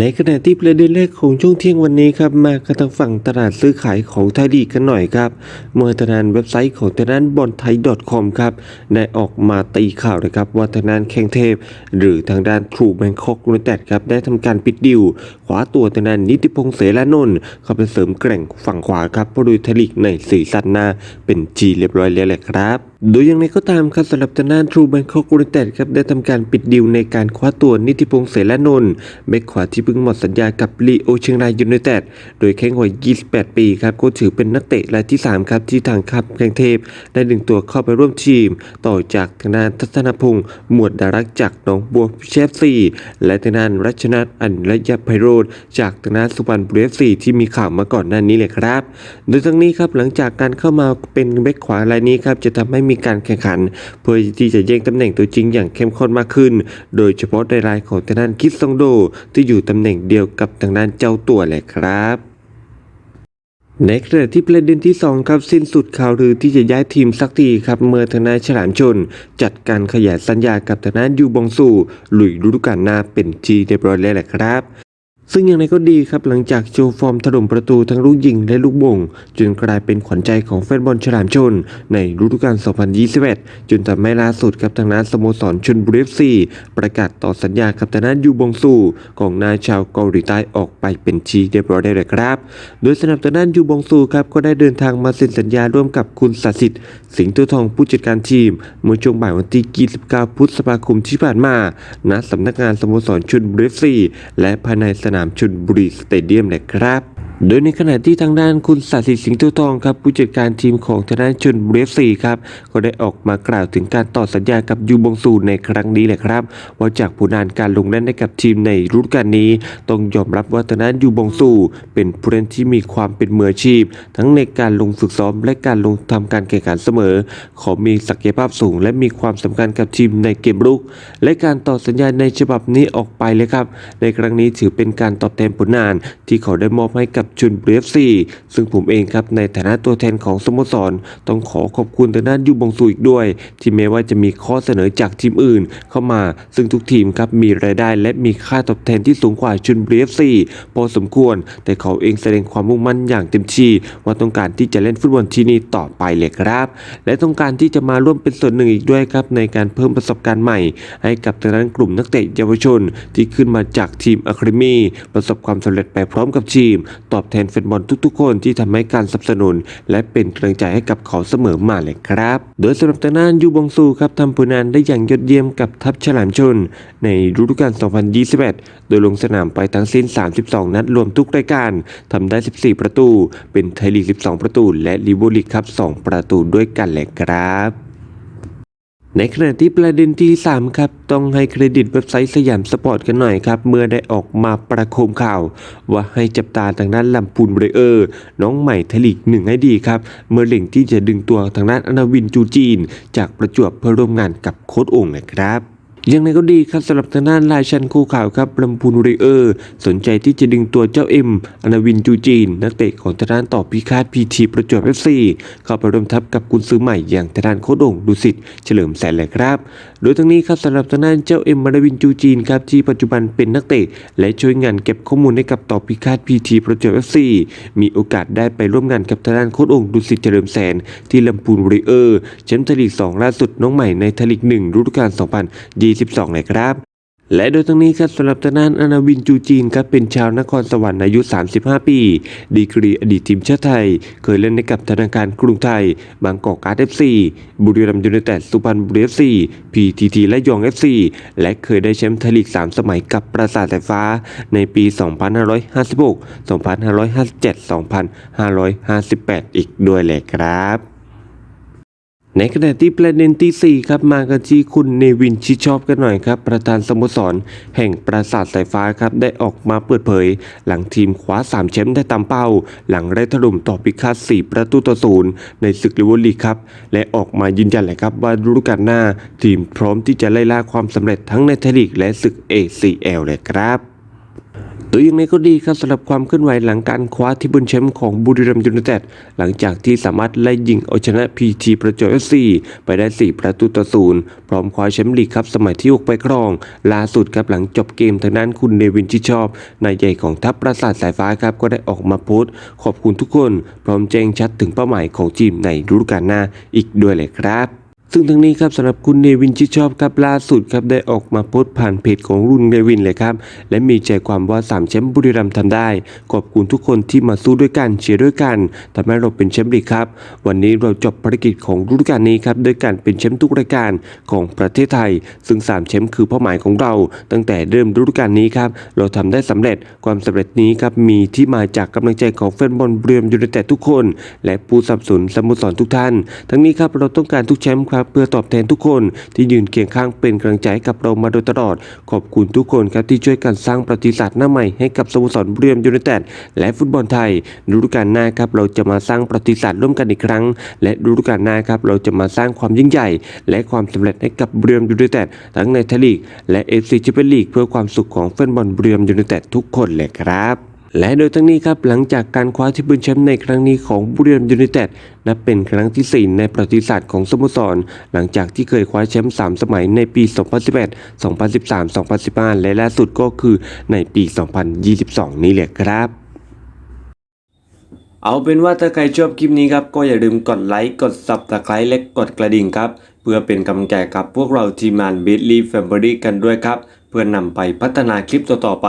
ในขณะที่ประเด็นแรกของช่วงเที่ยงวันนี้ครับมากระทางฝั่งตลาดซื้อขายของไทยลีกกันหน่อยครับ เมื่อทางด้านเว็บไซต์ของทางด้านบอลไทย .com ครับได้ออกมาตีข่าวนะครับว่าทางด้านแข้งเทพ หรือทางด้านทรูแบงคอกยูไนเต็ดครับได้ทำการปิดดิวขวาตัวทางด้านนิติพงษ์เสรานนท์เข้าไปเสริมแกร่งฝั่งขวาครับเพราะโดยไทยลีกในสีสันหน้าเป็นจีเรียบร้อยแล้วแหละครับ โดยอย่างไรก็ตามครับสำหรับทางด้านทรูแบงคอกยูไนเต็ดครับได้ทำการปิดดิวในการคว้าตัวนิติพงษ์เสรานนท์แบ็คขวาที่เพิ่งหมดสัญญากับลีโอเชียงรายยูไนเต็ดโดยแข้งวัย 28 ปีครับก็ถือเป็นนักเตะรายที่ 3 ครับที่ทางคับแข้งเทพ ได้ดึงตัวเข้าไปร่วมทีม ต่อจากทางด้านทัศนพงษ์หมวดดารักจากหนองบัวเชฟซีและทางด้านรัชนัทอันระยะไพโรธจากทางด้านสุพรรณบุรีเอฟซีที่มีข่าวมาก่อนหน้านี้เลยครับ โดยทั้งนี้ครับหลังจากการเข้ามาเป็นแบ็คขวารายนี้ครับจะทำให้มีการแข่งขัน เพื่อที่จะแย่งตำแหน่งตัวจริงอย่างเข้มข้นมากขึ้น โดยเฉพาะในรายของทางด้านคิดซองโด ที่อยู่ตำแหน่งเดียวกับทางด้านเจ้าตัวแหละครับในขณะที่ประเด็นที่ 2 ครับสิ้นสุดข่าวลือที่จะย้ายทีมสักทีครับเมื่อทางด้านฉลามชน จัดการขยายสัญญากับทางด้านยูบองซูหลุยฤดูกาลหน้าเป็นทีเรียบร้อยแล้วแหละครับ ซึ่งอย่างไรก็ดีครับหลังจากโชว์ฟอร์มถล่มประตูทั้งลูกยิงและลูกบ่งจนกลายเป็นขวัญใจของแฟนบอลฉลามชน ในฤดูกาล 2021 จนทำให้ล่าสุดครับทางด้านสโมสรชนบุรีเอฟซีประกาศต่อสัญญากับทางด้านยูบงซูของนายชาวเกาหลีใต้ออกไปเป็นชีเรียบร้อยได้เลยครับ โดยสนับทางด้านยูบงซูครับก็ได้เดินทางมาเซ็นสัญญาร่วมกับคุณสสิทธิ์สิงห์ตัวทองผู้จัดการทีม เมื่อช่วงบ่ายวันที่ 29 พฤษภาคมที่ผ่านมาณสำนักงานสโมสรชนบุรีเอฟซีและภายในสนามชุนบุรีสเตเดียมเลยครับ โดยในขณะที่ทางด้านคุณสาสิสิงห์ตัวทองครับผู้จัดการทีมของทางด้านชนบุรีซีครับก็ได้ออกมากล่าวถึงการต่อสัญญากับยูบงซูในครั้งนี้แหละครับ ว่าจากผลงานการลงเล่นให้กับทีมในฤดูกาลนี้ ต้องยอมรับว่าทางด้านยูบงซูเป็นผู้เล่นที่มีความเป็นมืออาชีพ ทั้งในการลงฝึกซ้อม และการลงทำการแข่งขันเสมอ เขามีศักยภาพสูง และมีความสำคัญกับทีมในเกมรุก และการต่อสัญญาในฉบับนี้ออกไปเลยครับ ในครั้งนี้ถือเป็นการตอบแทนผลงานที่เขาได้มอบให้กับชุนบุรีเอฟซีซึ่งผมเองครับในฐานะตัวแทนของสโมสร ต้องขอขอบคุณทางด้านยูบงซูอีกด้วย ที่แม้ว่าจะมีข้อเสนอจากทีมอื่น เข้ามา ซึ่งทุกทีมครับมีรายได้ และมีค่าตอบแทนที่สูงกว่าชุนบุรีเอฟซีพอสมควร แต่เขาเองแสดงความมุ่งมั่นอย่างเต็มที่ว่าต้องการที่จะเล่นฟุตบอลที่นี่ต่อไปเลยครับ และต้องการที่จะมาร่วมเป็นส่วนหนึ่งอีกด้วยครับในการเพิ่มประสบการณ์ใหม่ ให้กับทางด้านกลุ่มนักเตะเยาวชน ที่ขึ้นมาจากทีมอะคาเดมีประสบความสำเร็จไปพร้อมกับทีมตอบแทนแฟนบอลทุกๆ คนที่ทำให้การสนับสนุน และเป็นกำลังใจให้กับเขาเสมอมาเลยครับ โดยสำหรับทางด้านยูบงซูครับทำผลงานได้อย่างยอดเยี่ยมกับทัพฉลามชน ในฤดูกาล 2021 โดยลงสนามไปทั้งสิ้น 32 นัดรวมทุกรายการทำได้ 14 ประตู เป็นไทยลีก 12 ประตู และลีโวอร์ลีกครับ 2 ประตูด้วยกันแหละครับ ในขณะที่ประเด็นที่ 3 ครับ ต้องให้เครดิตเว็บไซต์สยามสปอร์ตกันหน่อยครับ เมื่อได้ออกมาประโคมข่าว ว่าให้จับตาทางด้านลำพูนเบรเออร์ น้องใหม่ทลิกหนึ่งให้ดีครับ เมื่อเล่งที่จะดึงตัวทางด้านอนาวินจูจีน จากประจวบเพื่อร่วมงานกับโค้ดโอ่งนะครับ ยังไงก็ดีครับสำหรับทางด้านรายชันคู่ข่าวครับลำพูนเรเออร์ สนใจที่จะดึงตัวเจ้าเอ็มอนาวินจูจีน นักเตะของทางด้านต่อพิฆาตพีทีประจวบเอฟซีเข้าไปร่วมทัพกับกุนซื้อใหม่อย่างทางด้านโคดงดุสิตเฉลิมแสนเลยครับ โดยทั้งนี้ครับสำหรับทางด้านเจ้าเอ็มอนาวินจูจีนครับที่ปัจจุบันเป็นนักเตะและช่วยงานเก็บข้อมูลให้กับต่อพิฆาตพีทีประจวบเอฟซีมีโอกาสได้ไปร่วมงานกับทางด้านโคดงดุสิตเฉลิมแสนที่ลำพูนเรเออร์แชมป์ไทยลีกสองล่าสุดน้องใหม่ในไทยลีกหนึ่งฤดูกาล2022เลยครับ และโดยทั้งนี้ครับสำหรับทางด้านอนาวินจูจีนครับเป็นชาวนครสวรรค์อายุ 35 ปี ดีกรีอดีตทีมชาติไทย เคยเล่นในกับธนาคารกรุงไทย บางกอกการ์ดเอฟซีบุรีรัมย์ยูไนเต็ดสุพรรณบุรีเอฟซีพีทีทีและยองเอฟซีและเคยได้แชมป์ไทยลีก 3 สมัยกับปราสาทสายฟ้าในปี 2556 2557 2558 อีกด้วยแหละครับ ในขณะที่ประเด็นที่ 4 ครับมากันที่คุณเนวินชิชอบกันหน่อยครับ ประธานสโมสร แห่งปราสาทสายฟ้าครับได้ออกมาเปิดเผย หลังทีมคว้า 3 แชมป์ได้ตามเป้า หลังไร้ถล่มต่อพิฆาต4ประตูต่อศูนย์ในศึกลิเวอร์ลีกครับ และออกมายืนยันเลยครับว่าฤดูกาลหน้า ทีมพร้อมที่จะไล่ล่าความสำเร็จทั้งในไทยลีกและศึก ACL เลยครับ ตัวยังไงก็ดีครับสำหรับความเคลื่อนไหวหลังการคว้าที่บนแชมป์ของบุรีรัมย์ยูไนเต็ดหลังจากที่สามารถไล่ยิงเอาชนะพีทีประจวบเอฟซีไปได้ 4 ประตูต่อศูนย์พร้อมคว้าแชมป์ลีกครับสมัยที่6ไปครอง ล่าสุดครับหลังจบเกมทางด้านคุณเนวินชิชอบนายใหญ่ของทัพปราสาทสายฟ้าครับก็ได้ออกมาโพสต์ขอบคุณทุกคน พร้อมแจ้งชัดถึงเป้าหมายของทีมในฤดูกาลหน้าอีกด้วยเลยครับ ซึ่งทั้งนี้ครับสำหรับคุณเนวินชิดชอบครับล่าสุดครับได้ออกมาโพสต์ผ่านเพจของรุ่นเนวินเลยครับ และมีใจความว่าสามแชมป์บุรีรัมย์ทำได้ ขอบคุณทุกคนที่มาสู้ด้วยกันเชียร์ด้วยกันทำให้เราเป็นแชมป์ลีกครับ วันนี้เราจบภารกิจของฤดูกาลนี้ครับด้วยการเป็นแชมป์ทุกรายการของประเทศไทย ซึ่งสามแชมป์คือเป้าหมายของเรา ตั้งแต่เริ่มฤดูกาลนี้ครับเราทำได้สำเร็จความสำเร็จนี้ครับมีที่มาจากกำลังใจของแฟนบอลเบุรีรัมย์ยูไนเต็ดทุกคน และผู้สนับสนุนสโมสรทุกท่าน ทั้งนี้ครับเราต้องการทุกแชมป์ครับเพื่อตอบแทนทุกคนที่ยืนเคียงข้างเป็นกำลังใจกับเรามาโดยตลอด ขอบคุณทุกคนครับที่ช่วยกันสร้างประวัติศาสตร์หน้าใหม่ให้กับสโมสรบุรีรัมย์ยูไนเต็ดและฟุตบอลไทยฤดูกาลหน้าครับเราจะมาสร้างประวัติศาสตร์ร่วมกันอีกครั้ง และฤดูกาลหน้าครับเราจะมาสร้างความยิ่งใหญ่ และความสำเร็จให้กับบุรีรัมย์ยูไนเต็ดทั้งในไทยลีกและเอฟซีแชมเปี้ยนลีกเพื่อความสุขของแฟนบอลบุรีรัมย์ยูไนเต็ดทุกคนเลยครับ และโดยทั้งนี้ครับหลังจากการคว้าแชมเปี้ยนแชมป์ในครั้งนี้ของบุรีรัมย์ยูไนเต็ดนับเป็นครั้งที่ 4 ในประวัติศาสตร์ของสโมสร หลังจากที่เคยคว้าแชมป์ 3 สมัยในปี 2011 2013 2015 และล่าสุดก็คือในปี 2022 นี้แหละครับเอาเป็นว่าถ้าใครชอบคลิปนี้ครับก็อย่าลืมกดไลค์กด Subscribe และกดกระดิ่งครับ เพื่อเป็นกำลังใจกับพวกเราทีมงาน b i t l y Family กันด้วยครับ เพื่อนำไปพัฒนาคลิปต่อๆไป